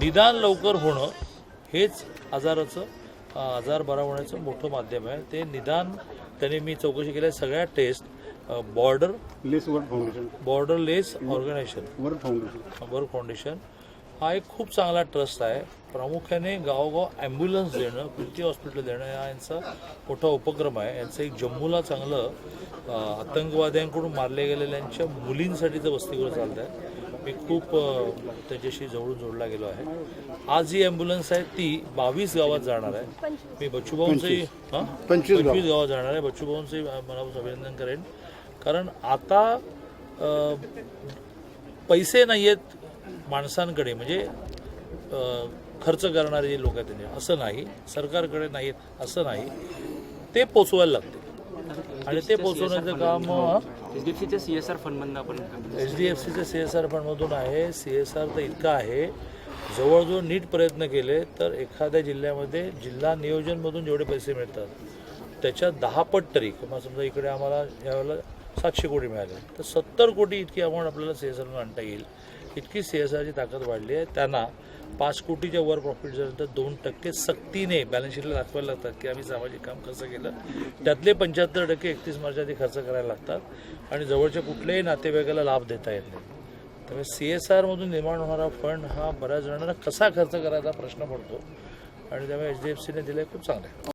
निदान लवकर होणं हेच आजाराचं आजार बरा होण्याचं मोठं माध्यम आहे. ते निदान त्याने मी चौकशी केल्या सगळ्या test borderless word foundation. Borderless organisation. Word foundation. Work foundation. हा एक खूप चांगला ट्रस्ट आहे. प्रामुख्याने गावोगाव ॲम्ब्युलन्स देणं कृती हॉस्पिटल देणं हा यांचा मोठा उपक्रम आहे. यांचं एक जम्मूला चांगलं आतंकवाद्यांकडून मारले गेलेल्यांच्या मुलींसाठीचं वसतिगृह चालतं आहे मी खूप त्याच्याशी जवळून जोडला गेलो आहे. आज जी ॲम्ब्युलन्स आहे ती बावीस गावात जाणार आहे. मी बच्चूभाऊंचंही हां? पंचवीस गाव. पंचवीस गावात जाणार आहे. बच्चूभाऊंचंही मनापासून अभिनंदन करेन. कारण आता पैसे नाही आहेत माणसांकडे. म्हणजे खर्च करणारे जे लोक आहेत त्यांचे असं नाही. सरकारकडे नाहीत असं नाही. ते पोचवायला लागते आणि ते पोचवण्याचं काम एचडीएफसीच्या सी एस आर फंडमधून आपण एच डी एफ सीच्या सी एस आर फंडमधून आहे सी एस आर तर इतका आहे. जवळजवळ नीट प्रयत्न केले तर एखाद्या जिल्ह्यामध्ये जिल्हा नियोजनमधून जेवढे पैसे मिळतात त्याच्या दहा पट तरी किंवा समजा इकडे आम्हाला यावेळेला सातशे कोटी मिळाले तर सत्तर कोटी इतकी अमाऊंट आपल्याला सी एस आरमधून आणता येईल. इतकी सी एस आरची ताकद वाढली आहे. त्यांना पाच कोटीच्या वर प्रॉफिट झाल्यानंतर तर दोन टक्के सक्तीने बॅलन्स शीटला दाखवायला लागतात की आम्ही सामाजिक काम कसं केलं त्यातले पंच्याहत्तर टक्के एकतीस मार्चाआधी खर्च करायला लागतात आणि जवळच्या कुठल्याही नातेवाईकाला लाभ देता येत नाही. त्यामुळे सी एस आरमधून निर्माण होणारा फंड हा बऱ्याच जणांना कसा खर्च करायचा प्रश्न पडतो आणि त्यामुळे एच डी एफ सीने दिले खूप चांगले